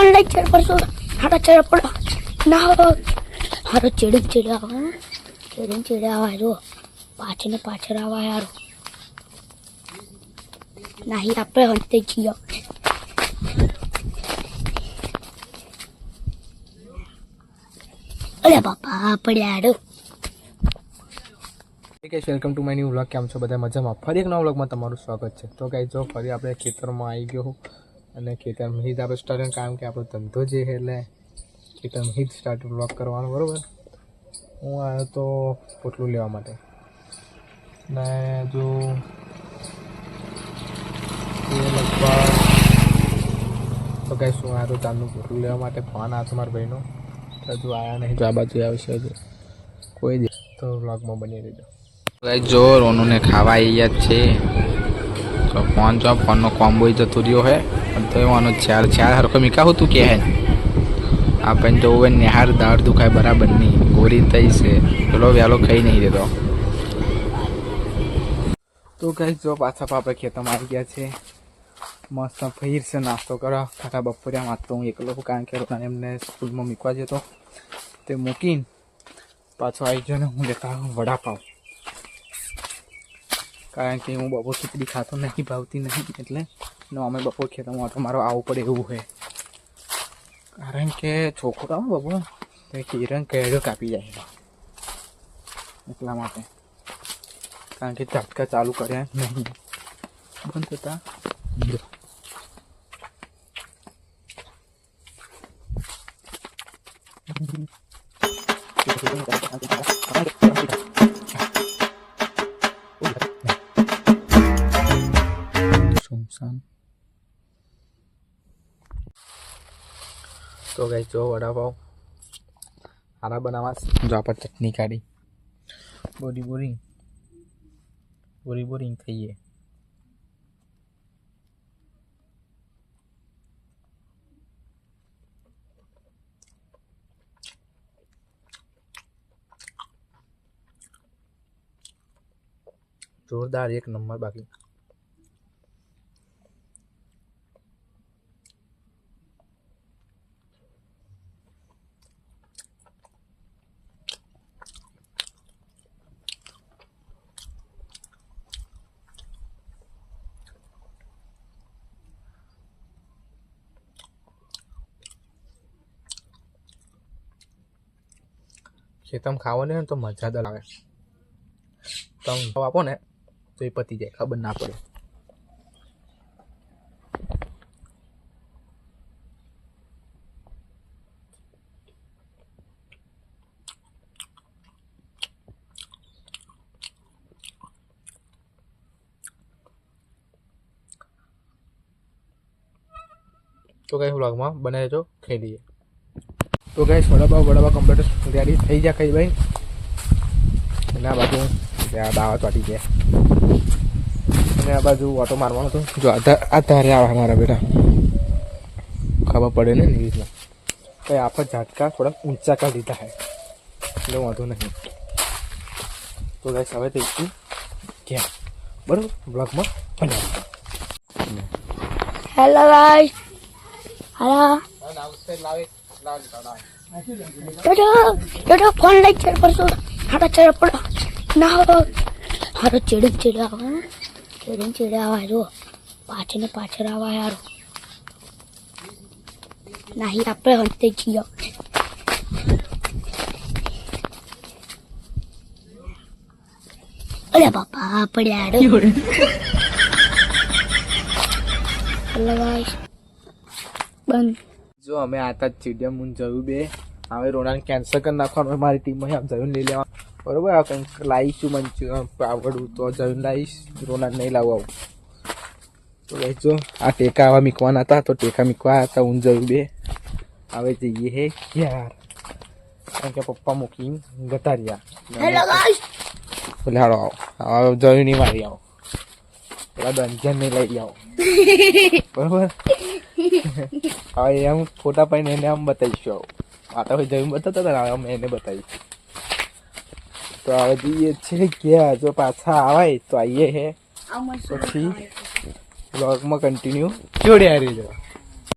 Phone લઈ ચડ પડશો હારા ચેડા પડો. ના, હારો ચેડે ચેડે આવે ચેડે ચેડે આવે જો પાછળ ને પાછળ આવે યાર નહીં આપણે હંતે છીએ અરે બાપા પડ્યા આડો guys welcome to my new vlog કેમ છો? બધા મજામાં? ફરી એક નવા વ્લોગમાં તમારું સ્વાગત છે. તો ગાઈસ જો ફરી આપણે ખેતરમાં આવી ગયો અને ખેતરમાં જ આપણે સ્ટાર્ટ કારણ કે આપણો ધંધો જે છે એટલે ખેતરમાં જ સ્ટાર્ટ બ્લોક કરવાનો બરાબર? હું આવ્યો તો પોટલું લેવા માટે. ને જો એ લગભગ તો ગાઈસ શું આવ્યો તો ચાંદનું પોટલું લેવા માટે ફોન આવ્યો મારા ભાઈનો. હજુ આવ્યા નહીં. જો આ બાજુ આવશે હજુ. કોઈ દે. તો વ્લોગમાં બની રહેજો. જો રોનુને ખાવા આવી જ છે. તો ફોન જો ફોનનો કોમ્બો જતો રહ્યો હે. તો એવાનો ચાર ચાર હરખો મીકા હોતું કે હે? આપણને જો હવે નિહાર દાળ દુખાય બરાબર નહીં. ગોરી થઈ છે. પેલો વહેલો ખાઈ નહીં દેતો. તો કઈ જો પાછા પાપા ખેતરમાં આવી ગયા છે. મસ્ત ફહીર છે, નાસ્તો કરો. ખાટા બપોરિયા તો હું એકલો કારણ કે એમને સ્કૂલમાં મૂકવા જતો. તે મૂકીને પાછો આવી ગયો ને હું લેતા વડાપાવ કારણ કે હું બપોર ખીચડી ખાતો નહીં, ભાવતી નહીં, એટલે ને, અમે બપોર ખેતરમાં તો મારો આવવું પડે એવું છે કારણ કે છોકરો આવે બપોર તો કિરણ કેળો કાપી જાય એટલા માટે. કારણ કે ઝાટકા ચાલુ કર્યા નહીં. બંધ થતા. તો ગઈ જો વડાપાઉં સારા બનાવવા જો આપણે ચટણી કાઢી. બોરી બોરી. બોરી બોરી ખાઈએ. જોરદાર એક નંબર બાકી. ખેતમ તમે ખાવાને તો મજા દર આવે. તમે ભાવ આપો ને, તો એ પતી જાય, ખબર ના પડે. તો કઈ વ્લોગમાં બનાવી જો ખાઈ લઈએ તો કઈ વડાપાવ વડાપાવ કમ્પ્લીટ રેડી થઈ જાય કઈ ભાઈ. એના બાજુ ત્યાં દાવત વાટી ગયા. અને આ બાજુ ઓટો મારવાનો હતો. જો આ ધારે આવે મારા બેટા. ખબર પડે ને એવી રીતના. તો આપણે ઝાટકા થોડાક ઊંચા કરી દીધા છે. એટલે વાંધો નહીં. તો ગાઈસ હવે જઈશું ક્યાં બરાબર? બ્લોગમાં બનાવી હેલો ગાઈસ હાલા ડોડો ડોડો ફોન લઈ ચડ પડશો. હારા ચડ પડો. ના હારો ચેડે ચેડે આવે ચેડે ચેડે આવે જો પાછળ ને પાછળ આવે યાર નહીં આપણે હંતે છીએ અરે બાપા પડ્યા હેલો ગાઈસ બંધ. જો અમે આતા જ સ્ટેડિયમ હું જયું બે. હવે રોનાને કેન્સલ કરી નાખવાનું મારી ટીમમાં આમ જયું લઈ લેવા. બરોબર આ કંઈક લાવીશું મંચ આવડું તો જયું લાવીશ રોનાને નહીં લાવવા આવું. તો વેચો આ ટેકા આવા મીકવાના હતા તો ટેકા મીકવા હતા હું જયું બે. હવે જઈએ હે યાર કારણ કે પપ્પા મૂકીને ગતા રહ્યા હેલો ગાઈસ એટલે હાડો આવો. હવે જયું નહીં મારી આવો. પેલા નહીં લઈ આવો બરોબર? હવે એમ ફોટા પાડીને એને આમ બતાવીશું આવું. આ તો જઈને બતાવતા હતા ને હવે અમે એને બતાવીશું. તો હવે જઈએ છે ગયા જો પાછા આવાય તો આવીએ હે. પછી બ્લોગમાં કન્ટિન્યુ જોડ્યા રહેજો